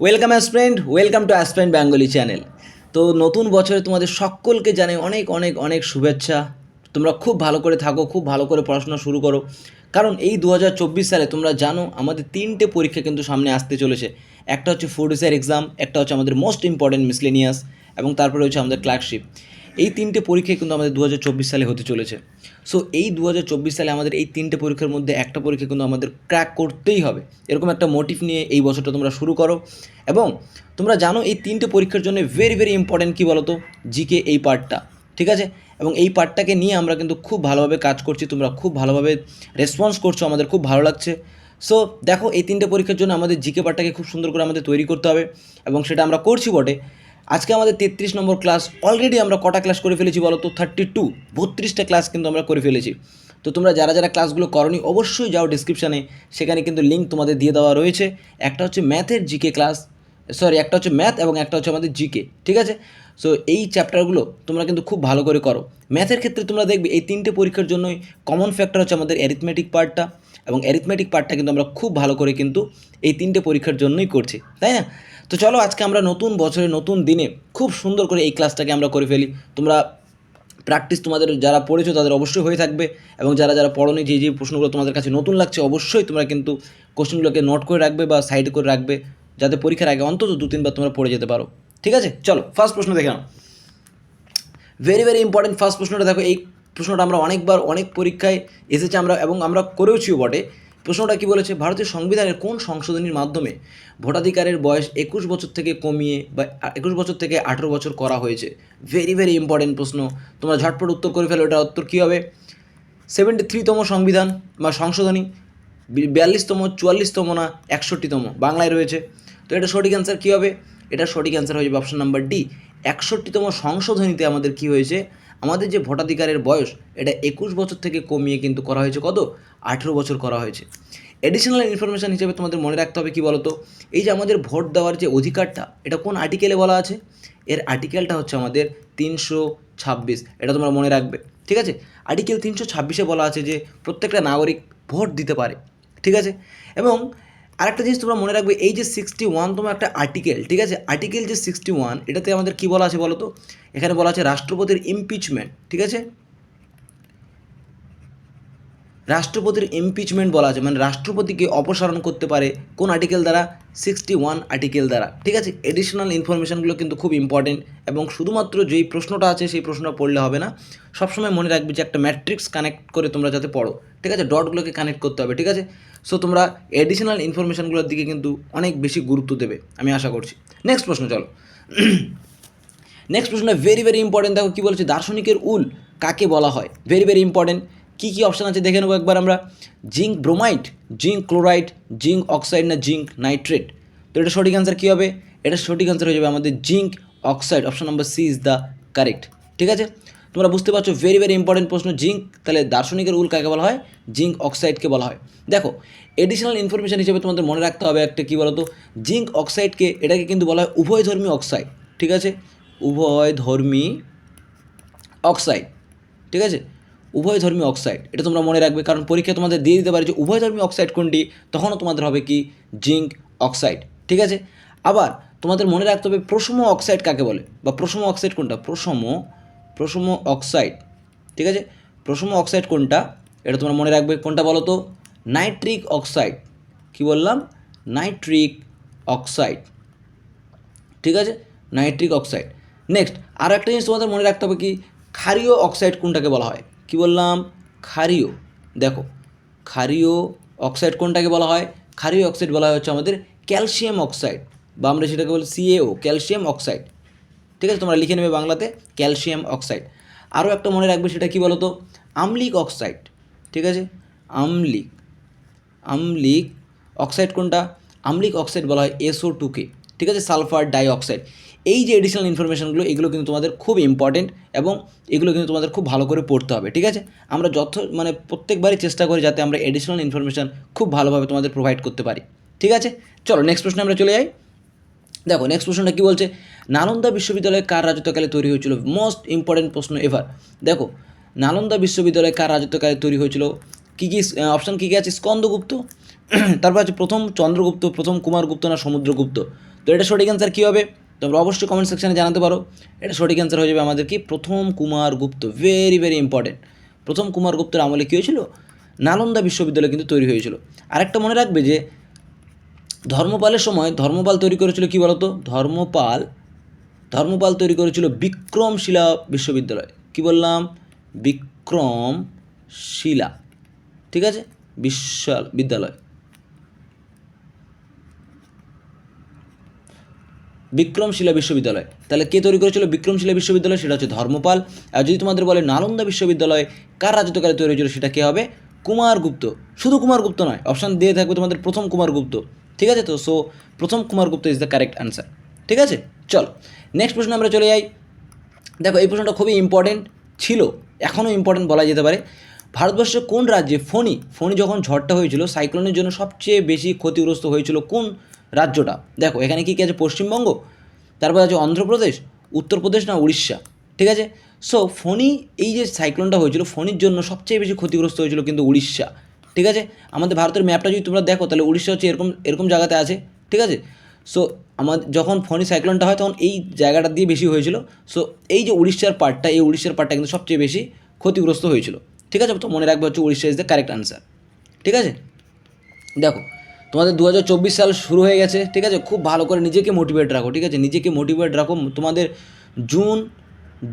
Welcome aspirant welcome to aspirant Bengali channel তো নতুন বছরে তোমাদের সকলকে জানে অনেক অনেক অনেক শুভেচ্ছা। তোমরা খুব ভালো করে থাকো, খুব ভালো করে পড়াশোনা শুরু করো। কারণ এই দু হাজার চব্বিশ সালে তোমরা জানো, আমাদের তিনটে পরীক্ষা কিন্তু সামনে আসতে চলেছে। একটা হচ্ছে ফোর্ডিসের এক্সাম একটা হচ্ছে আমাদের মোস্ট ইম্পর্টেন্ট মিসলেনিয়াস এবং তারপরে হচ্ছে আমাদের ক্লার্কশিপ এই তিনটে পরীক্ষা কিন্তু আমাদের দু হাজার চব্বিশ সালে হতে চলেছে। সো এই দু হাজার চব্বিশ সালে আমাদের এই তিনটে পরীক্ষার মধ্যে একটা পরীক্ষা কিন্তু আমাদের ক্র্যাক করতেই হবে। এরকম একটা মোটিভ নিয়ে এই বছরটা তোমরা শুরু করো। এবং তোমরা জানো এই তিনটে পরীক্ষার জন্য ভেরি ভেরি ইম্পর্টেন্ট কী বলো তো জিকে এই পার্টটা ঠিক আছে? এবং এই পার্টটাকে নিয়ে আমরা কিন্তু খুব ভালোভাবে কাজ করছি। তোমরা খুব ভালোভাবে রেসপন্স করছ। আমাদের খুব ভালো লাগছে। সো দেখো এই তিনটে পরীক্ষার জন্য আমাদের জিকে পার্টটাকে খুব সুন্দর করে আমাদের তৈরি করতে হবে। এবং সেটা আমরা করছি বটে। আজকে আমাদের তেত্রিশ নম্বর ক্লাস অলরেডি আমরা কটা ক্লাস করে ফেলেছি বলো তো? থার্টি টু বত্রিশটা ক্লাস কিন্তু আমরা করে ফেলেছি। তো তোমরা যারা যারা ক্লাসগুলো করনি, অবশ্যই যাও ডিসক্রিপশানে সেখানে কিন্তু লিঙ্ক তোমাদের দিয়ে দেওয়া রয়েছে। একটা হচ্ছে ম্যাথের জিকে ক্লাস সরি একটা হচ্ছে ম্যাথ এবং একটা হচ্ছে আমাদের জিকে ঠিক আছে? সো এই চ্যাপ্টারগুলো তোমরা কিন্তু খুব ভালো করে করো। ম্যাথের ক্ষেত্রে তোমরা দেখবে, এই তিনটে পরীক্ষার জন্যই কমন ফ্যাক্টর হচ্ছে আমাদের অ্যারিথমেটিক পার্টটা এবং অ্যারিথমেটিক পার্টটা কিন্তু আমরা খুব ভালো করে কিন্তু এই তিনটে পরীক্ষার জন্যই করছি, তাই না? তো চলো আজকে আমরা নতুন বছরে নতুন দিনে খুব সুন্দর করে এই ক্লাসটাকে আমরা করে ফেলি। তোমরা প্র্যাকটিস তোমাদের যারা পড়েছো তাদের অবশ্যই হয়ে থাকবে এবং যারা যারা পড়োনি, যে যে প্রশ্নগুলো তোমাদের কাছে নতুন লাগছে অবশ্যই তোমরা কিন্তু কোশ্চেনগুলোকে নোট করে রাখবে বা সাইড করে রাখবে যাতে পরীক্ষার আগে অন্তত দু তিনবার তোমরা পড়ে যেতে পারো। ঠিক আছে? চলো ফার্স্ট প্রশ্ন দেখে নাও। ভেরি ভেরি ইম্পর্টেন্ট ফার্স্ট প্রশ্নটা দেখো। এই প্রশ্নটা আমরা অনেকবার অনেক পরীক্ষায় এসেছে আমরা এবং আমরা করেওছিও বটে। প্রশ্নটা কি বলেছে? ভারতীয় সংবিধানের কোন সংশোধনীর মাধ্যমে ভোটাধিকারের বয়স একুশ বছর থেকে কমিয়ে বা একুশ বছর থেকে আঠেরো বছর করা হয়েছে? ভেরি ভেরি ইম্পর্টেন্ট প্রশ্ন। তোমরা ঝটপট উত্তর করে ফেলো এটা উত্তর কী হবে? সেভেন্টি থ্রিতম সংবিধান বা সংশোধনী বিয়াল্লিশতম, চুয়াল্লিশতম না একষট্টিতম? বাংলায় রয়েছে। তো এটা সঠিক অ্যান্সার কী হবে? এটা সঠিক অ্যান্সার হয়ে যাবে অপশন নাম্বার ডি একষট্টিতম সংশোধনীতে আমাদের কি হয়েছে? আমাদের যে ভোটাধিকারের বয়স, এটা একুশ বছর থেকে কমিয়ে কিন্তু করা হয়েছে কত? আঠেরো বছর করা হয়েছে। এডিশনাল ইনফরমেশান হিসেবে তোমাদের মনে রাখতে হবে কি বলতো? এই যে আমাদের ভোট দেওয়ার যে অধিকারটা, এটা কোন আর্টিকেলে বলা আছে? এর আর্টিকেলটা হচ্ছে আমাদের তিনশো ছাব্বিশ, এটা তোমরা মনে রাখবে। ঠিক আছে? আর্টিকেল তিনশো ছাব্বিশে বলা আছে যে প্রত্যেকটা নাগরিক ভোট দিতে পারে। ঠিক আছে? এবং আরেকটা জিনিস তোমরা মনে রাখবে, এই যে সিক্সটি ওয়ান তোমার একটা আর্টিকেল ঠিক আছে? আর্টিকেল যে সিক্সটি ওয়ান এটাতে আমাদের কী বলা আছে বলো তো এখানে বলা আছে রাষ্ট্রপতির ইমপিচমেন্ট ঠিক আছে? রাষ্ট্রপতির ইমপিচমেন্ট বলা আছে মানে রাষ্ট্রপতিকে অপসারণ করতে পারে কোন আর্টিকেল দ্বারা? সিক্সটি ওয়ান আর্টিকেল দ্বারা। ঠিক আছে? এডিশনাল ইনফরমেশানগুলো কিন্তু খুব ইম্পর্টেন্ট এবং শুধুমাত্র যেই প্রশ্নটা আছে, সেই প্রশ্নটা পড়লে হবে না। সবসময় মনে রাখবে যে একটা ম্যাট্রিক্স কানেক্ট করে তোমরা যাতে পড়ো। ঠিক আছে? ডটগুলোকে কানেক্ট করতে হবে, ঠিক আছে? সো তোমরা এডিশনাল ইনফরমেশানগুলোর দিকে কিন্তু অনেক বেশি গুরুত্ব দেবে, আমি আশা করছি। নেক্সট প্রশ্ন, চলো। নেক্সট প্রশ্ন ভেরি ভেরি ইম্পর্টেন্ট দেখো কী বলেছে? দার্শনিকের উল কাকে বলা হয়? ভেরি ভেরি ইম্পর্টেন্ট কী কী অপশান আছে দেখে নেব একবার আমরা? Zinc bromide, zinc chloride, zinc oxide না জিঙ্ক নাইট্রেট? তো এটা সঠিক অ্যান্সার কী হবে? এটা সঠিক অ্যান্সার হয়ে যাবে আমাদের zinc oxide option number C is the correct ঠিক আছে? তোমরা বুঝতে পারছ ভেরি ভেরি ইম্পর্টেন্ট প্রশ্ন জিঙ্ক, তাহলে দার্শনিকের উল কাকে বলা হয়? জিঙ্ক অক্সাইডকে বলা হয়। দেখো এডিশনাল ইনফরমেশান হিসেবে তোমাদের মনে রাখতে হবে একটা কী বলতো? জিঙ্ক অক্সাইডকে, এটাকে কিন্তু বলা হয় উভয়ধর্মী অক্সাইড। ঠিক আছে? উভয়ধর্মী অক্সাইড। ঠিক আছে? উভয়ধর্মী অক্সাইড এটা তোমরা মনে রাখবে, কারণ পরীক্ষা তোমাদের দিয়ে দিতে পারে যে উভয়ধর্মী অক্সাইড কোনটি, তখনও তোমাদের হবে কি? জিঙ্ক অক্সাইড ঠিক আছে? আবার তোমাদের মনে রাখতে হবে প্রসম অক্সাইড কাকে বলে? বা প্রসম অক্সাইড কোনটা? প্রসম প্রসম অক্সাইড ঠিক আছে? প্রসম অক্সাইড কোনটা? এটা তোমরা মনে রাখবে, কোনটা বলো তো? নাইট্রিক অক্সাইড কি বললাম? নাইট্রিক অক্সাইড ঠিক আছে? নাইট্রিক অক্সাইড নেক্সট আর একটা জিনিস তোমাদের মনে রাখতে হবে কি? ক্ষারীয় অক্সাইড কোনটাকে বলা হয়? কি বললাম? ক্ষারীয়। দেখো, ক্ষারীয় অক্সাইড কোনটাকে বলা হয়? ক্ষারীয় অক্সাইড বলা হয় হচ্ছে আমাদের ক্যালসিয়াম অক্সাইড বা আমরা সেটাকে বলি সিএও ক্যালসিয়াম অক্সাইড ঠিক আছে, তোমরা লিখে নেবে বাংলাতে ক্যালসিয়াম অক্সাইড আরও একটা মনে রাখবে সেটা কি বলো তো আমলিক অক্সাইড ঠিক আছে? আমলিক আমলিক অক্সাইড কোনটা? আমলিক অক্সাইড বলা হয় এসও টুকে ঠিক আছে? সালফার ডাইঅক্সাইড এই যে এডিশনাল ইনফরমেশনগুলো এগুলো কিন্তু তোমাদের খুব ইম্পর্টেন্ট এবং এগুলো কিন্তু তোমাদের খুব ভালো করে পড়তে হবে, ঠিক আছে? আমরা যত মানে প্রত্যেকবারই চেষ্টা করি যাতে আমরা এডিশনাল ইনফরমেশান খুব ভালোভাবে তোমাদের প্রোভাইড করতে পারি, ঠিক আছে? চলো নেক্সট প্রশ্নে আমরা চলে যাই। দেখো নেক্সট প্রশ্নটা কী বলছে? নালন্দা বিশ্ববিদ্যালয়ে কার রাজত্বকালে তৈরি হয়েছিল? মোস্ট ইম্পর্টেন্ট প্রশ্ন এভার দেখো, নালন্দা বিশ্ববিদ্যালয়ে কার রাজত্বকালে তৈরি হয়েছিল? কী কী অপশান কী কী আছে? স্কন্দগুপ্ত। তারপর আছে প্রথম চন্দ্রগুপ্ত, প্রথম কুমারগুপ্ত না সমুদ্রগুপ্ত? তো এটা সঠিক অ্যান্সার কী হবে? তোমরা অবশ্যই কমেন্ট সেকশানে জানাতে পারো। এটা সঠিক অ্যান্সার হয়ে যাবে আমাদের কি? প্রথম Kumar Gupta. Very very important প্রথম কুমার গুপ্তের আমলে কী হয়েছিল? নালন্দা বিশ্ববিদ্যালয় কিন্তু তৈরি হয়েছিল। আরেকটা মনে রাখবে যে, ধর্মপালের সময় ধর্মপাল তৈরি করেছিল কি বলতো? ধর্মপাল ধর্মপাল তৈরি করেছিল বিক্রমশিলা বিশ্ববিদ্যালয়। কি বললাম? বিক্রমশিলা। ঠিক আছে? বিশ্ববিদ্যালয়। বিক্রমশিলা বিশ্ববিদ্যালয়। তাহলে কে তৈরি করেছিল বিক্রমশিলা বিশ্ববিদ্যালয়? সেটা হচ্ছে ধর্মপাল। আর যদি তোমাদের বলে নালন্দা বিশ্ববিদ্যালয়, কার রাজত্বকালে তৈরি হয়েছিল সেটা কে হবে? কুমারগুপ্ত শুধু কুমারগুপ্ত নয় অপশান দিয়ে থাকবে তোমাদের প্রথম কুমারগুপ্ত ঠিক আছে তো? সো প্রথম Kumaragupta is the correct answer ঠিক আছে? চলো নেক্সট প্রশ্নে আমরা চলে যাই। দেখো, এই প্রশ্নটা খুবই ইম্পর্টেন্ট ছিল। এখনও ইম্পর্টেন্ট বলা যেতে পারে। ভারতবর্ষের কোন রাজ্যে ফণি ফণি যখন ঝড়টা হয়েছিল সাইক্লোনের জন্য সবচেয়ে বেশি ক্ষতিগ্রস্ত হয়েছিল কোন রাজ্যটা। দেখো, এখানে কী কী আছে? পশ্চিমবঙ্গ, তারপর আছে অন্ধ্রপ্রদেশ, উত্তরপ্রদেশ না উড়িষ্যা, ঠিক আছে? সো ফণি, এই যে সাইক্লোনটা হয়েছিল, ফণির জন্য সবচেয়ে বেশি ক্ষতিগ্রস্ত হয়েছিল কিন্তু উড়িষ্যা, ঠিক আছে? আমাদের ভারতের ম্যাপটা যদি তোমরা দেখো, তাহলে উড়িষ্যা হচ্ছে এরকম এরকম জায়গাতে আছে, ঠিক আছে? সো আমাদের, যখন ফণি সাইক্লোনটা হয়, তখন এই জায়গাটা দিয়ে বেশি হয়েছিল। সো এই যে উড়িষ্যার পার্টটা এই উড়িষ্যার পার্টটা কিন্তু সবচেয়ে বেশি ক্ষতিগ্রস্ত হয়েছিল, ঠিক আছে? তো মনে রাখবে হচ্ছে Orissa is the correct answer ঠিক আছে? দেখো তোমাদের দু হাজার চব্বিশ সাল শুরু হয়ে গেছে, ঠিক আছে? খুব ভালো করে নিজেকে মোটিভেট রাখো, ঠিক আছে? নিজেকে মোটিভেট রাখো তোমাদের জুন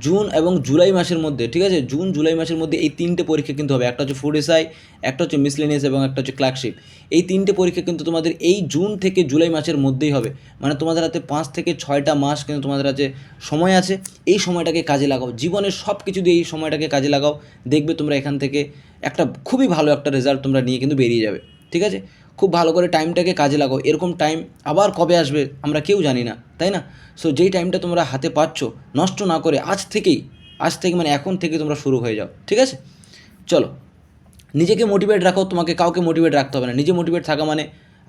জুন এবং জুলাই মাসের মধ্যে, ঠিক আছে? জুন জুলাই মাসের মধ্যে এই তিনটে পরীক্ষা কিন্তু হবে। একটা হচ্ছে ফুড এসআই একটা হচ্ছে মিসলেনিয়াস এবং একটা হচ্ছে ক্লার্কশিপ এই তিনটে পরীক্ষা কিন্তু তোমাদের এই জুন থেকে জুলাই মাসের মধ্যেই হবে। মানে তোমাদের হাতে পাঁচ থেকে ছয়টা মাস কিন্তু তোমাদের হাতে সময় আছে। এই সময়টাকে কাজে লাগাও। জীবনের সব কিছু দিয়ে এই সময়টাকে কাজে লাগাও। দেখবে তোমরা এখান থেকে একটা খুবই ভালো একটা রেজাল্ট তোমরা নিয়ে কিন্তু বেরিয়ে যাবে, ঠিক আছে? খুব ভালো করে টাইমটাকে কাজে লাগাও। এরকম টাইম আবার কবে আসবে আমরা কেউ জানি না, তাই না? সো যেই টাইমটা তোমরা হাতে পাচ্ছ, নষ্ট না করে আজ থেকেই, আজ থেকে মানে এখন থেকে তোমরা শুরু হয়ে যাও, ঠিক আছে? চলো, নিজেকে মোটিভেট রাখো, তোমাকে কাউকে মোটিভেট রাখতে হবে না। নিজে মোটিভেট থাকা মানে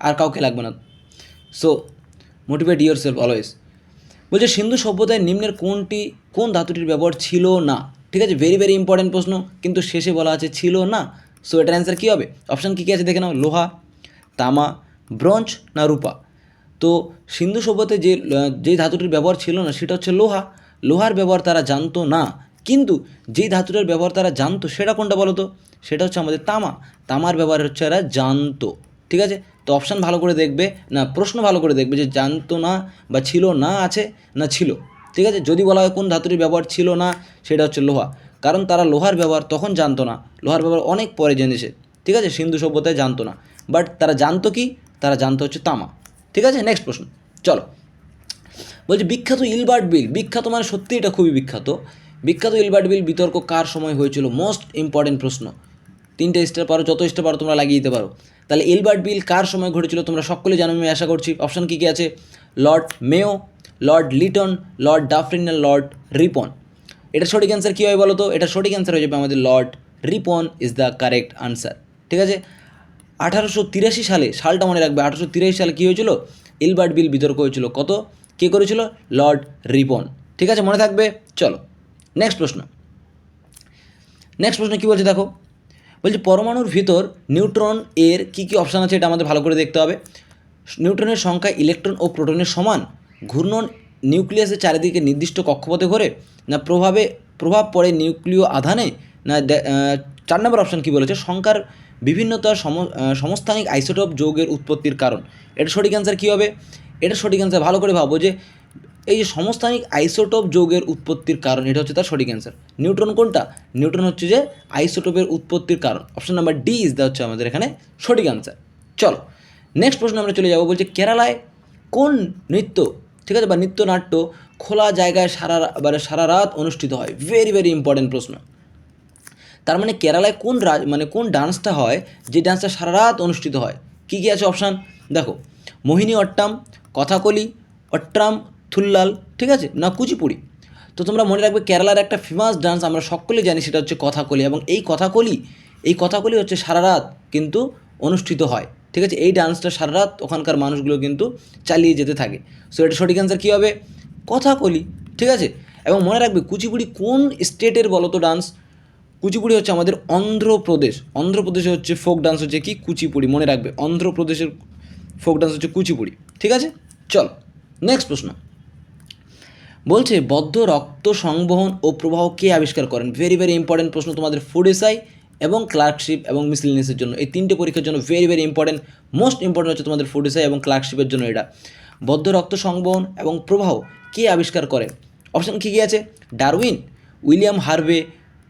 আর কাউকে লাগবে না। So motivate yourself always বলছে, সিন্ধু সভ্যতায় নিম্নের কোনটি, কোন ধাতুটির ব্যবহার ছিল না? ঠিক আছে? ভেরি ভেরি ইম্পর্টেন্ট প্রশ্ন, কিন্তু শেষে বলা আছে ছিল না। সো এটার অ্যান্সার কী হবে? অপশান কী কী আছে? দেখে নাও। লোহা তামা, ব্রঞ্জ না রূপা। তো সিন্ধু সভ্যতায় যে যে ধাতুটির ব্যবহার ছিল না, সেটা হচ্ছে লোহা। লোহার ব্যবহার তারা জানতো না। কিন্তু যেই ধাতুটার ব্যবহার তারা জানতো, সেটা কোনটা বলো তো? সেটা হচ্ছে আমাদের তামা। তামার ব্যবহার হচ্ছে এরা জানতো। ঠিক আছে? তো অপশান ভালো করে দেখবে, না, প্রশ্ন ভালো করে দেখবে যে জানতো না বা ছিল না আছে না ছিল। ঠিক আছে? যদি বলা হয় কোন ধাতুটির ব্যবহার ছিল না, সেটা হচ্ছে লোহা। কারণ তারা লোহার ব্যবহার তখন জানতো না। লোহার ব্যবহার অনেক পরে জেনেছে। ঠিক আছে? সিন্ধু সভ্যতায় জানতো না। বাট তারা জানতো কি? তারা জানতো হচ্ছে তামা। ঠিক আছে? নেক্সট প্রশ্ন। চলো। বলছি, বিখ্যাত ইলবার্ট বিল। বিখ্যাত মানে সত্যি এটা খুবই বিখ্যাত। বিখ্যাত ইলবার্ট বিল বিতর্ক কার সময় হয়েছিল? মোস্ট ইম্পর্টেন্ট প্রশ্ন। তিনটে স্টার পারো, যত স্টার পারো তোমরা লাগিয়ে দিতে পারো। তাহলে ইলবার্ট বিল কার সময় ঘটেছিল তোমরা সকলে জানো, আমি আশা করছি। অপশান কী কী আছে? Lord Mayo Lord Lytton Lord Dufferin Lord Ripon এটা সঠিক অ্যান্সার কী হয় বলো তো? এটা সঠিক অ্যান্সার হয়ে যাবে আমাদের Lord Ripon is the correct answer ঠিক আছে? আঠারোশো তিরাশি সালে সালটা মনে রাখবে, আঠারোশো তিরাশি সালে কী হয়েছিল? ইলবার্ট বিল বিতর্ক হয়েছিল। কত? কে করেছিল? Lord Ripon. ঠিক আছে, মনে থাকবে? চলো নেক্সট প্রশ্ন। নেক্সট প্রশ্ন কী বলছে দেখো? বলছে পরমাণুর ভিতর নিউট্রন এর কী কী অপশান আছে? এটা আমাদের ভালো করে দেখতে হবে। নিউট্রনের সংখ্যা ইলেকট্রন ও প্রোটনের সমান। ঘূর্ণন নিউক্লিয়াসের চারিদিকে নির্দিষ্ট কক্ষপথে ঘোরে। না প্রভাবে, প্রভাব পড়ে নিউক্লিয় আধানে? না চার নম্বর অপশান কী বলেছে? সংখ্যার বিভিন্নতার সম সমস্থানিক আইসোটোপ যৌগের উৎপত্তির কারণ। এটা সঠিক অ্যান্সার কী হবে? এটা সঠিক অ্যান্সার ভালো করে ভাবো যে, এই যে সমস্থানিক আইসোটোপ যৌগের উৎপত্তির কারণ, এটা হচ্ছে তার সঠিক অ্যান্সার নিউট্রন কোনটা? নিউট্রন হচ্ছে যে আইসোটোপের উৎপত্তির কারণ। Option number D is the হচ্ছে আমাদের এখানে সঠিক অ্যান্সার চলো নেক্সট প্রশ্ন আমরা চলে যাব, বলছে কেরালায় কোন নৃত্য, ঠিক আছে, বা নৃত্যনাট্য খোলা জায়গায় সারা মানে সারা রাত অনুষ্ঠিত হয়? ভেরি ভেরি ইম্পর্টেন্ট প্রশ্ন। তার মানে কেরালায় কোন রাজ মানে কোন ডান্সটা হয়, যে ডান্সটা সারা রাত অনুষ্ঠিত হয়? কী কী আছে অপশান দেখো, মোহিনী অট্টাম, কথাকলি, অট্টাম, থুল্লাল, ঠিক আছে? না, কুচিপুড়ি। তো তোমরা মনে রাখবে কেরালার একটা ফেমাস ডান্স আমরা সকলে জানি, সেটা হচ্ছে কথাকলি। এবং এই কথাকলি এই কথাকলি হচ্ছে সারা রাত কিন্তু অনুষ্ঠিত হয়, ঠিক আছে? এই ডান্সটা সারা রাত ওখানকার মানুষগুলো কিন্তু চালিয়ে যেতে থাকে। সো এটা সঠিক অ্যান্সার কী হবে? কথাকলি, ঠিক আছে? এবং মনে রাখবে কুচিপুড়ি কোন স্টেটের বলতো ডান্স কুচিপুড়ি হচ্ছে আমাদের অন্ধ্রপ্রদেশ। অন্ধ্রপ্রদেশে হচ্ছে ফোক ডান্স হচ্ছে কি? কুচিপুড়ি, মনে রাখবে। অন্ধ্রপ্রদেশের ফোক ডান্স হচ্ছে কুচিপুড়ি। ঠিক আছে? চল নেক্সট প্রশ্ন। বলছে, বদ্ধ রক্ত সংবহন ও প্রবাহ কে আবিষ্কার করেন? ভেরি ভেরি ইম্পর্টেন্ট প্রশ্ন তোমাদের ফুড এসআই এবং ক্লার্কশিপ এবং মিসলিনিয়াসের জন্য। এই তিনটে পরীক্ষার জন্য very very important most important হচ্ছে তোমাদের ফুড এসআই এবং ক্লার্কশিপের জন্য এটা। বদ্ধ রক্ত সংবহন এবং প্রবাহ কে আবিষ্কার করেন অপশান কী কী আছে? ডারউইন, উইলিয়াম হার্ভে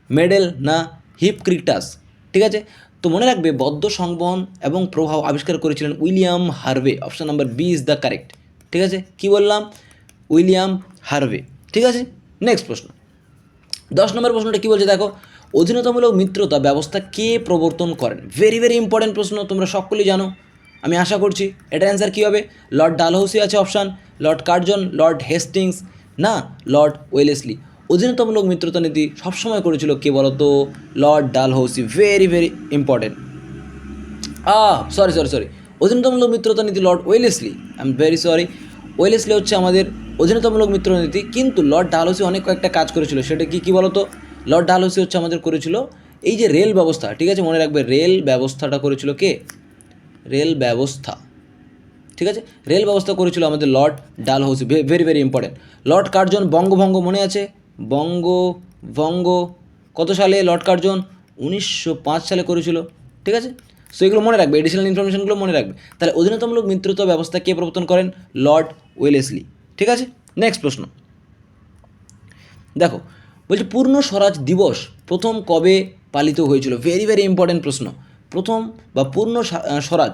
মেডেল না হিপক্রিটাস ঠিক আছে? তো মনে রাখবে, বদ্ধ সংবহন এবং প্রভাব আবিষ্কার করেছিলেন William Harvey. Option number B is the correct, ঠিক আছে? কি বললাম? উইলিয়াম হার্ভে, ঠিক আছে? নেক্সট প্রশ্ন। দশ নম্বর প্রশ্নটা কী বলছে দেখো? অধীনতামূলক মিত্রতা ব্যবস্থা কে প্রবর্তন করেন? ভেরি ভেরি ইম্পর্টেন্ট প্রশ্ন, তোমরা সকলেই জানো। আমি আশা করছি এটার অ্যান্সার কী হবে? লর্ড ডালহৌসি আছে option Lord Curzon Lord Hastings না লর্ড ওয়েলেসলি অধীনতামূলক মিত্রতা নীতি সবসময় করেছিল কে বলতো? Lord Dalhousie. Very very important ah sorry sorry sorry অধীনতামূলক মিত্রতা নীতি Lord Wellesley. I am very sorry Wellesley হচ্ছে আমাদের অধীনতামূলক মিত্র নীতি, কিন্তু লর্ড ডালহৌসি অনেক কয়েকটা কাজ করেছিল। সেটা কি কি বলতো? লর্ড ডালহৌসি হচ্ছে আমাদের করেছিল এই যে রেল ব্যবস্থা। ঠিক আছে, মনে রাখবে, রেল ব্যবস্থাটা করেছিল কে? রেল ব্যবস্থা। ঠিক আছে? রেল ব্যবস্থা করেছিল আমাদের Lord Dalhousie. Very very important Lord Curzon বঙ্গভঙ্গ মনে আছে? বঙ্গ বঙ্গ কত সালে লর্ড কার্জন? উনিশশো পাঁচ সালে করেছিল, ঠিক আছে? সো এগুলো মনে রাখবে এডিশনাল ইনফরমেশনগুলো মনে রাখবে। তাহলে অধীনতামূলক মিত্রতা ব্যবস্থা কে প্রবর্তন করেন? লর্ড ওয়েলেসলি, ঠিক আছে? নেক্সট প্রশ্ন। দেখো, বলছে পূর্ণ স্বরাজ দিবস প্রথম কবে পালিত হয়েছিল? ভেরি ভেরি ইম্পর্টেন্ট প্রশ্ন। প্রথম বা Purna Swaraj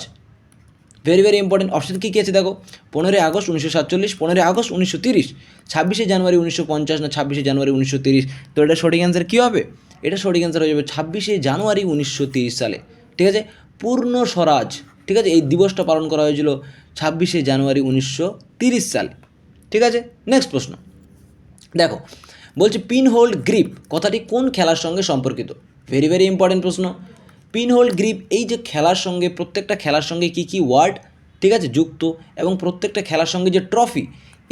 very very important option কী কী আছে দেখো? পনেরোই আগস্ট উনিশশো সাতচল্লিশ, পনেরোই আগস্ট উনিশশো তিরিশ, ছাব্বিশে জানুয়ারি উনিশশো পঞ্চাশ না ছাব্বিশে জানুয়ারি উনিশশো তিরিশ? তো এটা সঠিক অ্যান্সার কী হবে? এটা সঠিক অ্যান্সার হয়ে যাবে ছাব্বিশে জানুয়ারি উনিশশো তিরিশ সালে। ঠিক আছে? পূর্ণ স্বরাজ, ঠিক আছে? এই দিবসটা পালন করা হয়েছিল ছাব্বিশে জানুয়ারি উনিশশো তিরিশ সালে। ঠিক আছে? নেক্সট প্রশ্ন। দেখো, বলছে পিন হোল্ড গ্রিপ, কথাটি কোন খেলার সঙ্গে সম্পর্কিত? ভেরি ভেরি ইম্পর্টেন্ট প্রশ্ন। পিন হোল্ড গ্রিপ, এই যে খেলার সঙ্গে, প্রত্যেকটা খেলার সঙ্গে কি কি ওয়ার্ড, ঠিক আছে, যুক্ত, এবং প্রত্যেকটা খেলার সঙ্গে যে ট্রফি,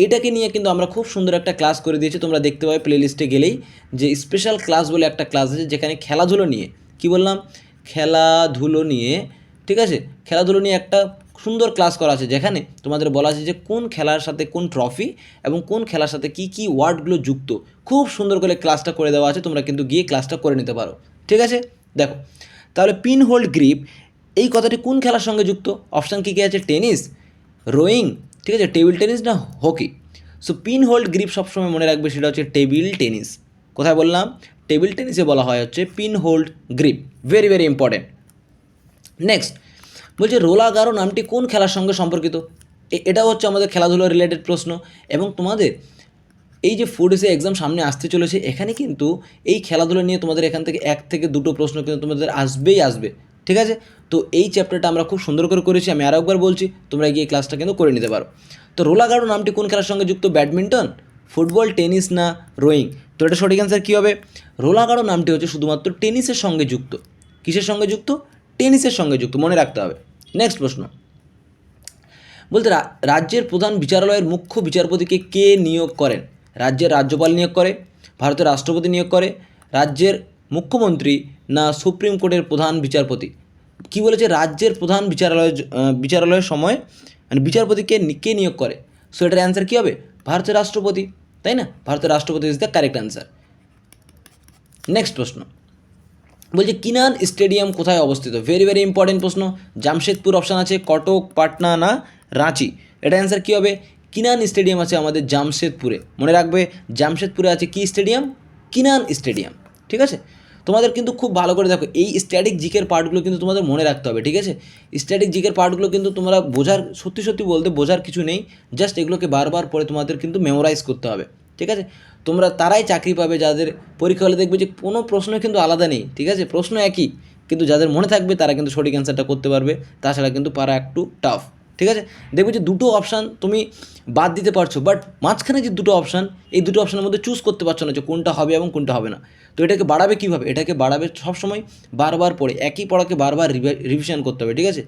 এটাকে নিয়ে কিন্তু আমরা খুব সুন্দর একটা ক্লাস করে দিয়েছি। তোমরা দেখতে পাবে প্লেলিস্টে গেলেই যে স্পেশাল ক্লাস বলে একটা ক্লাস আছে, যেখানে খেলাধুলো নিয়ে, কি বললাম? খেলাধুলো নিয়ে, ঠিক আছে? খেলাধুলো নিয়ে একটা সুন্দর ক্লাস করা আছে, যেখানে তোমাদের বলা আছে যে কোন খেলার সাথে কোন ট্রফি এবং কোন খেলার সাথে কি কি ওয়ার্ডগুলো যুক্ত। খুব সুন্দর করে ক্লাসটা করে দেওয়া আছে, তোমরা কিন্তু গিয়ে ক্লাসটা করে নিতে পারো, ঠিক আছে? দেখো তাহলে পিন হোল্ড গ্রিপ এই কথাটি কোন খেলার সঙ্গে যুক্ত? অপশান কী কী আছে? টেনিস রোয়িং ঠিক আছে? টেবিল টেনিস না hockey so pin hold grip সবসময় মনে রাখবে সেটা হচ্ছে টেবিল টেনিস কোথায় বললাম? টেবিল টেনিসে বলা হয় হচ্ছে pin hold grip very very important next বলছে রোলাগারো নামটি কোন খেলার সঙ্গে সম্পর্কিত? এটাও হচ্ছে আমাদের খেলাধুলো রিলেটেড প্রশ্ন এবং তোমাদের এই যে ফুড এসে এক্সাম সামনে আসতে চলেছে, এখানে কিন্তু এই খেলাধুলো নিয়ে তোমাদের এখান থেকে এক থেকে দুটো প্রশ্ন কিন্তু তোমাদের আসবেই আসবে, ঠিক আছে? তো এই চ্যাপ্টারটা আমরা খুব সুন্দর করে করেছি, আমি আরও একবার বলছি, তোমরা গিয়ে ক্লাসটা কিন্তু করে নিতে পারো। তো রোলাগারো নামটি কোন খেলার সঙ্গে যুক্ত, ব্যাডমিন্টন? ফুটবল, টেনিস না রোয়িং তো এটা সঠিক অ্যান্সার কী হবে? রোলাগারো নামটি হচ্ছে শুধুমাত্র টেনিসের সঙ্গে যুক্ত। কিসের সঙ্গে যুক্ত? টেনিসের সঙ্গে যুক্ত, মনে রাখতে হবে। নেক্সট প্রশ্ন। বলতে রাজ্যের প্রধান বিচারালয়ের মুখ্য বিচারপতিকে কে নিয়োগ করেন? রাজ্যের রাজ্যপাল নিয়োগ করে, ভারতের রাষ্ট্রপতি নিয়োগ করে, রাজ্যের মুখ্যমন্ত্রী না সুপ্রিম কোর্টের প্রধান বিচারপতি। কি বলেছে রাজ্যের প্রধান বিচারালয় বিচারালয়ের সময়? মানে বিচারপতিকে কে নিয়োগ করে? সো এটার অ্যান্সার কী হবে? ভারতের রাষ্ট্রপতি, তাই না? ভারতের রাষ্ট্রপতি is the correct answer next প্রশ্ন। বলছে, কিনান স্টেডিয়াম কোথায় অবস্থিত? ভেরি ভেরি ইম্পর্টেন্ট প্রশ্ন। জামশেদপুর অপশান আছে, কটক, পাটনা না রাঁচি? এটা অ্যান্সার কী হবে? কিনান স্টেডিয়াম আছে আমাদের জামশেদপুরে। মনে রাখবে, জামশেদপুরে আছে কি স্টেডিয়াম? কিনান স্টেডিয়াম। ঠিক আছে? তোমাদের কিন্তু খুব ভালো করে দেখো, এই স্ট্যাটিক জিকের পার্টগুলো কিন্তু তোমাদের মনে রাখতে হবে, ঠিক আছে? স্ট্যাটিক জিকের পার্টগুলো কিন্তু তোমরা বোঝার, সত্যি সত্যি বলতে বোঝার কিছু নেই জাস্ট এগুলোকে বারবার পরে তোমাদের কিন্তু মেমোরাইজ করতে হবে, ঠিক আছে? তোমরা তারাই চাকরি পাবে যাদের, পরীক্ষা হলে দেখবে যে কোনো প্রশ্ন কিন্তু আলাদা নেই, ঠিক আছে? প্রশ্ন একই, কিন্তু যাদের মনে থাকবে তারা কিন্তু সঠিক অ্যান্সারটা করতে পারবে, তাছাড়া কিন্তু পারা একটু টাফ ঠিক আছে? দেখবে যে দুটো অপশান তুমি বাদ দিতে পারছ বাট মাঝখানে যে দুটো অপশান এই দুটো অপশানের মধ্যে চুজ করতে পারছ না যে কোনটা হবে এবং কোনটা হবে না। তো এটাকে বাড়াবে কীভাবে? এটাকে বাড়াবে সবসময় বারবার পড়ে, একই পড়াকে বারবার রিভিশন করতে হবে, ঠিক আছে?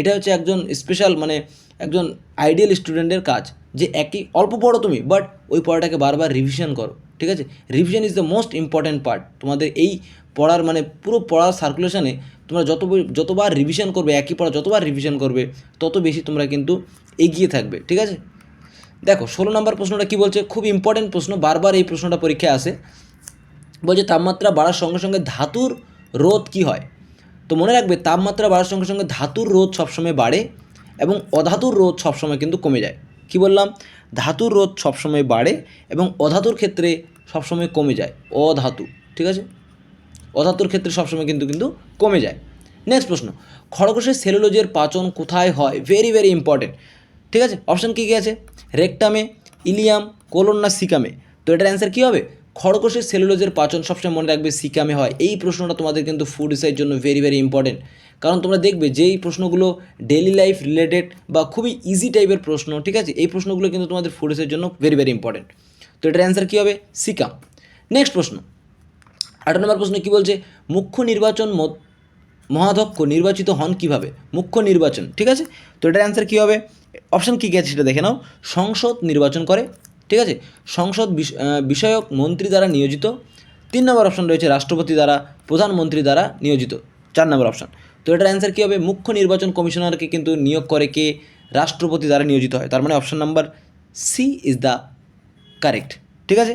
এটা হচ্ছে একজন স্পেশাল মানে একজন আইডিয়াল স্টুডেন্টের কাজ, যে একই, অল্প পড়ো তুমি বাট ওই পড়াটাকে বারবার রিভিশন করো, ঠিক আছে? Revision is the most important part তোমাদের এই পড়ার মানে পুরো পড়ার সার্কুলেশনে তোমরা যত যতবার রিভিশন করবে, একই পড়া যতবার রিভিশন করবে, তত বেশি তোমরা কিন্তু এগিয়ে থাকবে, ঠিক আছে? দেখো, ষোলো নম্বর প্রশ্নটা কী বলছে? খুব ইম্পর্টেন্ট প্রশ্ন, বারবার এই প্রশ্নটা পরীক্ষায় আসে। বলছে, তাপমাত্রা বাড়ার সঙ্গে সঙ্গে ধাতুর রোধ কি হয়? তো মনে রাখবে, তাপমাত্রা বাড়ার সঙ্গে সঙ্গে ধাতুর রোধ সবসময় বাড়ে এবং অধাতুর রোধ সবসময় কিন্তু কমে যায়। কি বললাম? ধাতুর রোধ সবসময় বাড়ে এবং অধাতুর ক্ষেত্রে সবসময় কমে যায়, অধাতু, ঠিক আছে? অধাতুর ক্ষেত্রে সবসময় কিন্তু কিন্তু কমে যায়। নেক্সট প্রশ্ন, খড়গোশের সেলুলোজের পাচন কোথায় হয়? ভেরি ভেরি ইম্পর্টেন্ট ঠিক আছে? অপশান কী কী আছে? রেকটামে ইলিয়াম কোলন না সিকামে তো এটার অ্যান্সার কী হবে? খড়গোশের সেলুলোজের পাচন সবসময় মনে রাখবে সিকামে হয়। এই প্রশ্নটা তোমাদের কিন্তু ফুড ইসাইয়ের জন্য ভেরি ভেরি ইম্পর্টেন্ট কারণ তোমরা দেখবে যেই প্রশ্নগুলো ডেলি লাইফ রিলেটেড বা খুবই ইজি টাইপের প্রশ্ন, ঠিক আছে? এই প্রশ্নগুলো কিন্তু তোমাদের ফুড ইসাইয়ের জন্য ভেরি ভেরি ইম্পর্টেন্ট তো এটার অ্যান্সার কী হবে? সিকাম নেক্সট প্রশ্ন আঠারো নম্বর প্রশ্ন কী বলছে, মুখ্য নির্বাচন মহাধ্যক্ষ নির্বাচিত হন কীভাবে? মুখ্য নির্বাচন, ঠিক আছে? তো এটার অ্যান্সার কী হবে? অপশান কী আছে সেটা দেখে নাও। সংসদ নির্বাচন করে, ঠিক আছে? সংসদ বিষ- বিষয়ক মন্ত্রী দ্বারা নিয়োজিত। তিন নম্বর অপশান রয়েছে রাষ্ট্রপতি দ্বারা, প্রধানমন্ত্রী দ্বারা নিয়োজিত। চার নম্বর অপশান তো এটার অ্যান্সার কী হবে? মুখ্য নির্বাচন কমিশনারকে কিন্তু নিয়োগ করে কে? রাষ্ট্রপতি দ্বারা নিয়োজিত হয়। তার মানে option number C is the correct ঠিক আছে?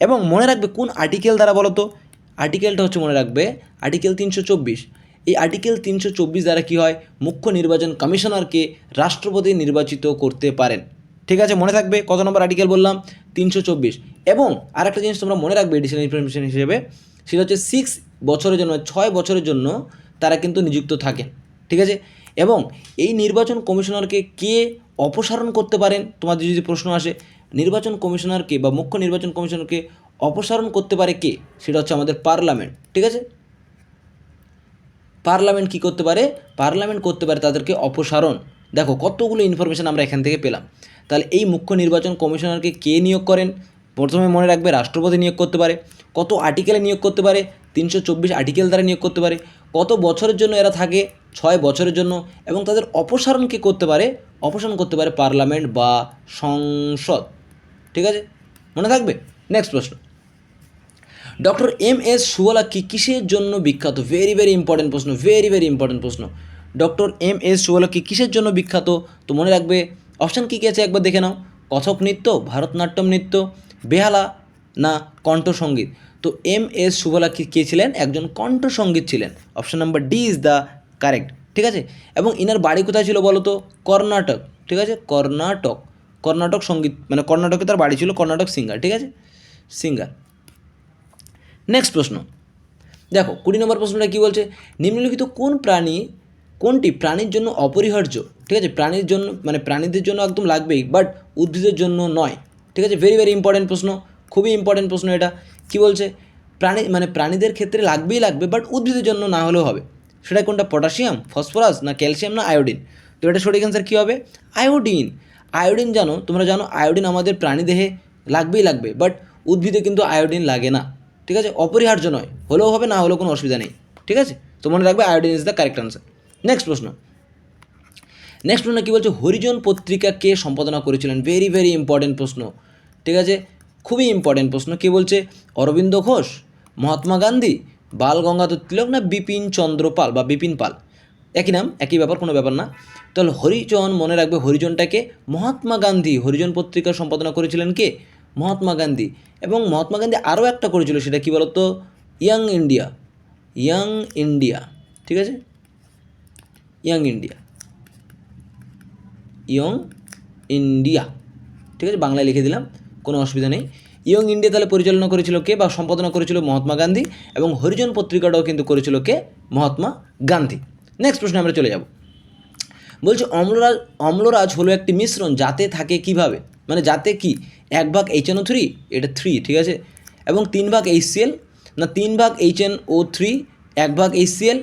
এবং মনে রাখবে কোন আর্টিকেল দ্বারা বলো তো আর্টিকেলটা হচ্ছে মনে রাখবে আর্টিকেল তিনশো চব্বিশ। এই আর্টিকেল তিনশো চব্বিশ দ্বারা কী হয়? মুখ্য নির্বাচন কমিশনারকে রাষ্ট্রপতি নির্বাচিত করতে পারেন। ঠিক আছে, মনে থাকবে কত নম্বর আর্টিকেল বললাম? তিনশো চব্বিশ। এবং আরেকটা জিনিস তোমরা মনে রাখবে এডিশনাল ইনফরমেশন হিসেবে, সেটা হচ্ছে সিক্স বছরের জন্য, ছয় বছরের জন্য তারা কিন্তু নিযুক্ত থাকেন। ঠিক আছে? এবং এই নির্বাচন কমিশনারকে কে অপসারণ করতে পারেন? তোমাদের যদি প্রশ্ন আসে, নির্বাচন কমিশনারকে বা মুখ্য নির্বাচন কমিশনারকে অপসারণ করতে পারে কে? সেটা হচ্ছে আমাদের পার্লামেন্ট, ঠিক আছে? পার্লামেন্ট কি করতে পারে? পার্লামেন্ট করতে পারে তাদেরকে অপসারণ। দেখো, কতগুলো ইনফরমেশন আমরা এখান থেকে পেলাম। তাহলে এই মুখ্য নির্বাচন কমিশনারকে কে নিয়োগ করেন? প্রথমে মনে রাখবে রাষ্ট্রপতি নিয়োগ করতে পারে। কত আর্টিকেলে নিয়োগ করতে পারে? তিনশো চব্বিশ আর্টিকেল দ্বারা নিয়োগ করতে পারে। কত বছরের জন্য এরা থাকে? ছয় বছরের জন্য। এবং তাদের অপসারণ কে করতে পারে? অপসারণ করতে পারে পার্লামেন্ট বা সংসদ। ঠিক আছে? মনে থাকবে? নেক্সট প্রশ্ন। ডক্টর এম এস সুওয়ালা কি কিসের জন্য বিখ্যাত? ভেরি ভেরি ইম্পর্টেন্ট প্রশ্ন ভেরি ভেরি ইম্পর্টেন্ট প্রশ্ন। ডক্টর এম এস সুওয়ালা কি কিসের জন্য বিখ্যাত? তো মনে রাখবে অপশান কী কী আছে একবার দেখে নাও। কথক নৃত্য, ভারতনাট্যম নৃত্য, বেহালা না কণ্ঠসঙ্গীত? তো এম এস সুবলা কি কে ছিলেন? একজন কণ্ঠসঙ্গীত ছিলেন। Option number D is the correct ঠিক আছে? এবং ইনার বাড়ি কোথায় ছিল বলো তো? কর্ণাটক, ঠিক আছে? কর্ণাটক কর্ণাটক সংগীত মানে কর্ণাটকে তার বাড়ি ছিল কর্ণাটক সিঙ্গার, ঠিক আছে? সিঙ্গার। নেক্সট প্রশ্ন। দেখো, কুড়ি নম্বর প্রশ্নটা কী বলছে? নিম্নলিখিত কোন প্রাণী, কোনটি প্রাণীর জন্য অপরিহার্য? ঠিক আছে, প্রাণীর জন্য মানে প্রাণীদের জন্য একদম লাগবেই বাট উদ্ভিদের জন্য নয়। ঠিক আছে ভেরি ভেরি ইম্পর্টেন্ট প্রশ্ন, খুবই ইম্পর্টেন্ট প্রশ্ন এটা। কি বলছে? প্রাণী মানে প্রাণীদের ক্ষেত্রে লাগবেই লাগবে বাট উদ্ভিদের জন্য না হলেও হবে। সেটা কোনটা, পটাশিয়াম, ফসফরাস, না ক্যালসিয়াম, না আয়োডিন? তো এটা সঠিক অ্যান্সার কী হবে? আয়োডিন। আয়োডিন জানো, তোমরা জানো, আয়োডিন আমাদের প্রাণীদেহে লাগবেই লাগবে বাট উদ্ভিদে কিন্তু আয়োডিন লাগে না। ঠিক আছে? অপরিহার্য নয়। হলেও হবে, না হলেও কোনো অসুবিধা নেই। ঠিক আছে? তো মনে রাখবে, iodine is the correct answer next প্রশ্ন। নেক্সট প্রশ্ন কী বলছে? হরিজন পত্রিকা কে সম্পাদনা করেছিলেন। ভেরি ভেরি ইম্পর্টেন্ট প্রশ্ন। ঠিক আছে? খুবই ইম্পর্টেন্ট প্রশ্ন। কে বলছে? অরবিন্দ ঘোষ, মহাত্মা গান্ধী, বাল গঙ্গাধর তিলক না বিপিন চন্দ্র পাল বা বিপিন পাল? একই নাম, একই ব্যাপার, কোনো ব্যাপার না। তাহলে হরিজন, মনে রাখবে হরিজনটাকে মহাত্মা গান্ধী, হরিজন পত্রিকা সম্পাদনা করেছিলেন কে? মহাত্মা গান্ধী। এবং মহাত্মা গান্ধী আরও একটা করেছিল সেটা কী বলতো? Young India. Young India. ঠিক আছে? Young India. Young India. ঠিক আছে? বাংলায় লিখে দিলাম, কোনো অসুবিধা নেই। ইয়ং ইন্ডিয়া তাহলে পরিচালনা করেছিল কে বা সম্পাদনা করেছিল মহাত্মা গান্ধী এবং হরিজন পত্রিকাটাও কিন্তু করেছিল কে? মহাত্মা গান্ধী। নেক্সট প্রশ্নে আমরা চলে যাব। বলছে অম্লরাজ অম্লরাজ হলো একটি মিশ্রণ, যাতে থাকে কীভাবে? মানে যাতে কি? এক ভাগ এইচ এন ও থ্রি এটা থ্রি ঠিক আছে? এবং তিন ভাগ এইচ সিএল না তিন ভাগ এইচ এন ও থ্রি এক ভাগ এইচ সি এল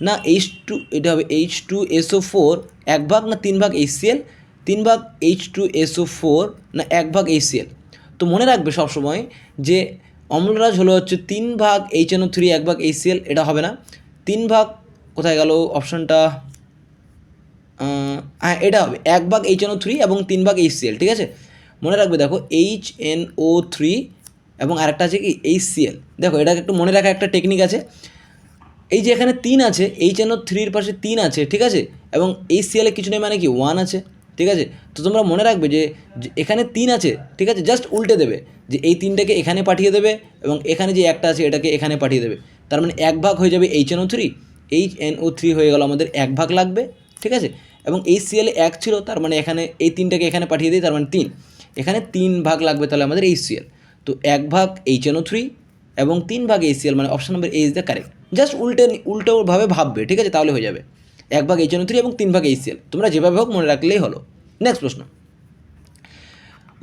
না এইচ টু এটা হবে এইচ টু এসও ফোর এক ভাগ না তিন ভাগ এইচ সিএল তিন ভাগ এইচ টু এসও ফোর না এক ভাগ এইচ সিএল তো মনে রাখবে সবসময় যে অম্লরাজ হলো হচ্ছে তিন ভাগ এইচ এন ও থ্রি এক ভাগ এইচ সি এল এটা হবে না। তিন ভাগ, কোথায় গেল অপশানটা হ্যাঁ এটা হবে। এক ভাগ এইচ এন ও থ্রি এবং তিন ভাগ এইচ সিএল ঠিক আছে? মনে রাখবে দেখো এইচ এন ও থ্রি এবং আরেকটা আছে কি? এইচ সিএল দেখো, এটাকে একটু মনে রাখা একটা টেকনিক আছে। এই যে এখানে তিন আছে এইচ এন ও থ্রির পাশে তিন আছে, ঠিক আছে? এবং এই সিএলে কিছু নেই মানে কি? ওয়ান আছে, ঠিক আছে? তো তোমরা মনে রাখবে যে এখানে তিন আছে, ঠিক আছে? জাস্ট উল্টে দেবে যে এই তিনটাকে এখানে পাঠিয়ে দেবে এবং এখানে যে একটা আছে এটাকে এখানে পাঠিয়ে দেবে। তার মানে এক ভাগ হয়ে যাবে H N O three H N O three হয়ে গেল আমাদের এক ভাগ লাগবে। ঠিক আছে? এবং এই সিএলে এক ছিল, তার মানে এখানে এই তিনটাকে এখানে পাঠিয়ে দিই, তার মানে তিন। এখানে তিন ভাগ লাগবে তাহলে আমাদের এই সিএল তো এক ভাগ এইচ এন ও থ্রি এবং তিন ভাগ এসিএল মানে option number A is the correct just উল্টে উল্টোভাবে ভাববে, ঠিক আছে? তাহলে হয়ে যাবে। এক ভাগ এইচ থ্রি এবং তিন ভাগ এসিএল তোমরা যেভাবে হোক মনে রাখলেই হলো। নেক্সট প্রশ্ন।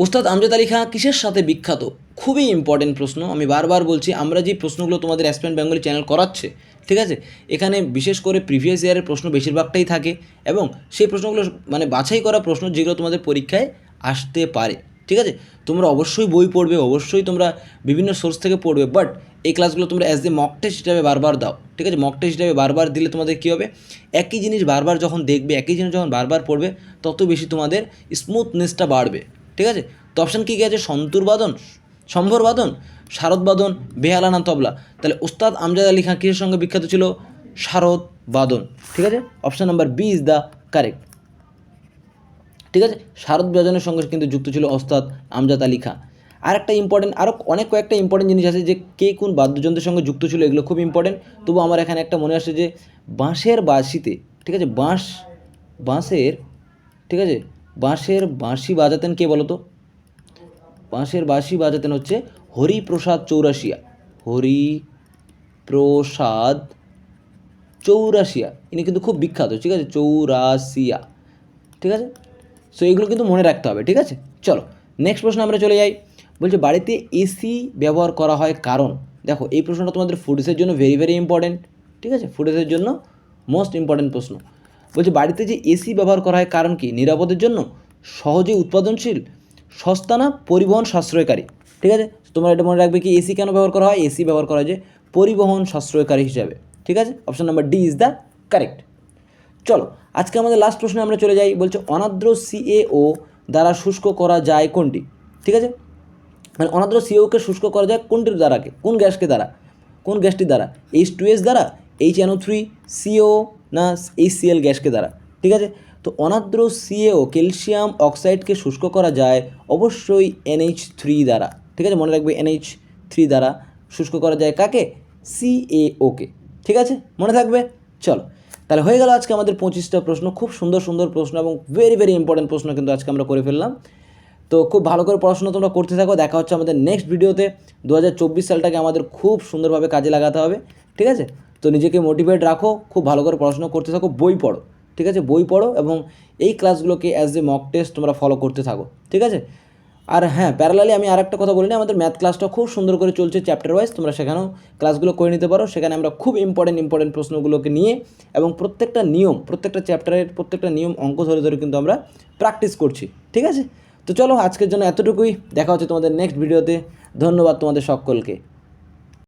উস্তাদ আমজাদ আলী খাঁ কিসের সাথে বিখ্যাত? খুবই ইম্পর্টেন্ট প্রশ্ন। আমি বারবার বলছি, আমরা যে প্রশ্নগুলো তোমাদের অ্যাসপেন্ট বেঙ্গলি চ্যানেল করাচ্ছে ঠিক আছে? এখানে বিশেষ করে প্রিভিয়াস ইয়ারের প্রশ্ন বেশিরভাগটাই থাকে এবং সেই প্রশ্নগুলো মানে বাছাই করা প্রশ্ন যেগুলো তোমাদের পরীক্ষায় আসতে পারে, ঠিক আছে? তোমরা অবশ্যই বই পড়বে, অবশ্যই তোমরা বিভিন্ন সোর্স থেকে পড়বে বাট এই ক্লাসগুলো তোমরা অ্যাজ এ মক টেস্ট হিসাবে বারবার দাও, ঠিক আছে? মক টেস্ট হিসাবে বারবার দিলে তোমাদের কী হবে? একই জিনিস বারবার যখন দেখবে, একই জিনিস যখন বারবার পড়বে, তত বেশি তোমাদের স্মুথনেসটা বাড়বে, ঠিক আছে? তো অপশান কী কী আছে? সন্তুর বাদন সম্ভর বাদন, শারদ বাদন, বেহালানা তবলা। তাহলে উস্তাদ আমজাদ আলী খাঁ কিসের সঙ্গে বিখ্যাত ছিল? শারদ বাদন। ঠিক আছে? Option number B is the correct ঠিক আছে? শারদ বাদনের সঙ্গে কিন্তু যুক্ত ছিল ওস্তাদ আমজাদ আলী খাঁ আর একটা ইম্পর্টেন্ট আরও অনেক কয়েকটা ইম্পর্টেন্ট জিনিস আছে যে কে কোন বাদ্যযন্ত্রের সঙ্গে যুক্ত ছিল, এগুলো খুব ইম্পর্টেন্ট তবু আমার এখানে একটা মনে আসে যে বাঁশের বাঁশিতে, ঠিক আছে? বাঁশ, বাঁশের, ঠিক আছে? বাঁশের বাঁশি বাজাতেন কে বলো তো বাঁশের বাঁশি বাজাতেন হচ্ছে হরিপ্রসাদ চৌরাশিয়া। হরিপ্রসাদ চৌরাশিয়া। ইনি কিন্তু খুব বিখ্যাত, ঠিক আছে? চৌরাশিয়া। ঠিক আছে? সো এগুলো কিন্তু মনে রাখতে হবে, ঠিক আছে? চলো নেক্সট প্রশ্ন আমরা চলে যাই। বলছে, বাড়িতে এসি ব্যবহার করা হয় কারণ? দেখো, এই প্রশ্নটা তোমাদের ফুডসের জন্য ভেরি ভেরি ইম্পর্টেন্ট ঠিক আছে? ফুডসের জন্য মোস্ট ইম্পর্টেন্ট প্রশ্ন। বলছে, বাড়িতে যে এসি ব্যবহার করা হয় কারণ কি? নিরাপদের জন্য? সহজে উৎপাদনশীল সস্তা না, পরিবহন সাশ্রয়কারী। ঠিক আছে? তোমরা এটা মনে রাখবে কি এসি কেন ব্যবহার করা হয়? এসি ব্যবহার করা হয় যে, পরিবহন সাশ্রয়কারী হিসাবে। ঠিক আছে? Option number D is the correct চলো, আজকে আমাদের লাস্ট প্রশ্নে আমরা চলে যাই, বলছে অনাদ্র সিএও দ্বারা শুষ্ক করা যায় কোনটি? ঠিক আছে? মানে অনাদ্র সিএওকে শুষ্ক করা যায় কোনটির দ্বারাকে? কোন গ্যাসকে দ্বারা? কোন গ্যাসটির দ্বারা? এইচ টু এস দ্বারা? H N O three C O না এইচ সিএল গ্যাসকে দ্বারা? ঠিক আছে? তো অনাদ্র সিএও ক্যালসিয়াম অক্সাইডকে শুষ্ক করা যায় অবশ্যই এনএইচ থ্রি দ্বারা। ঠিক আছে? মনে রাখবে এনএইচ থ্রি দ্বারা শুষ্ক করা যায় কাকে? সিএওকে ঠিক আছে? মনে থাকবে? চলো। তাহলে হয়ে গেল আজকে আমাদের পঁচিশটা প্রশ্ন। খুব সুন্দর সুন্দর প্রশ্ন এবং ভেরি ভেরি ইম্পর্টেন্ট প্রশ্ন কিন্তু আজকে আমরা করে ফেললাম। তো খুব ভালো করে পড়াশোনা তোমরা করতে থাকো। দেখা হচ্ছে আমাদের নেক্সট ভিডিওতে দু হাজার চব্বিশ সালটাকে আমাদের খুব সুন্দরভাবে কাজে লাগাতে হবে। ঠিক আছে? তো নিজেকে মোটিভেট রাখো। খুব ভালো করে পড়াশোনা করতে থাকো। বই পড়ো। ঠিক আছে? বই পড়ো এবং এই ক্লাসগুলোকে অ্যাজ এ মক টেস্ট তোমরা ফলো করতে থাকো, ঠিক আছে? আর হ্যাঁ প্যারালালি আমি আরেকটা কথা বলিনি আমাদের ম্যাথ ক্লাসটা খুব সুন্দর করে চলছে চ্যাপ্টার ওয়াইজ তোমরা সেখানেও ক্লাসগুলো করে নিতে পারো। সেখানে আমরা খুব ইম্পর্টেন্ট ইম্পর্টেন্ট প্রশ্নগুলোকে নিয়ে এবং প্রত্যেকটা নিয়ম, প্রত্যেকটা চ্যাপ্টারের প্রত্যেকটা নিয়ম অঙ্ক ধরে ধরে কিন্তু আমরা প্র্যাকটিস করছি, ঠিক আছে? তো চলো, আজকের জন্য এতটুকুই। দেখা হচ্ছে তোমাদের নেক্সট ভিডিওতে ধন্যবাদ তোমাদের সকলকে।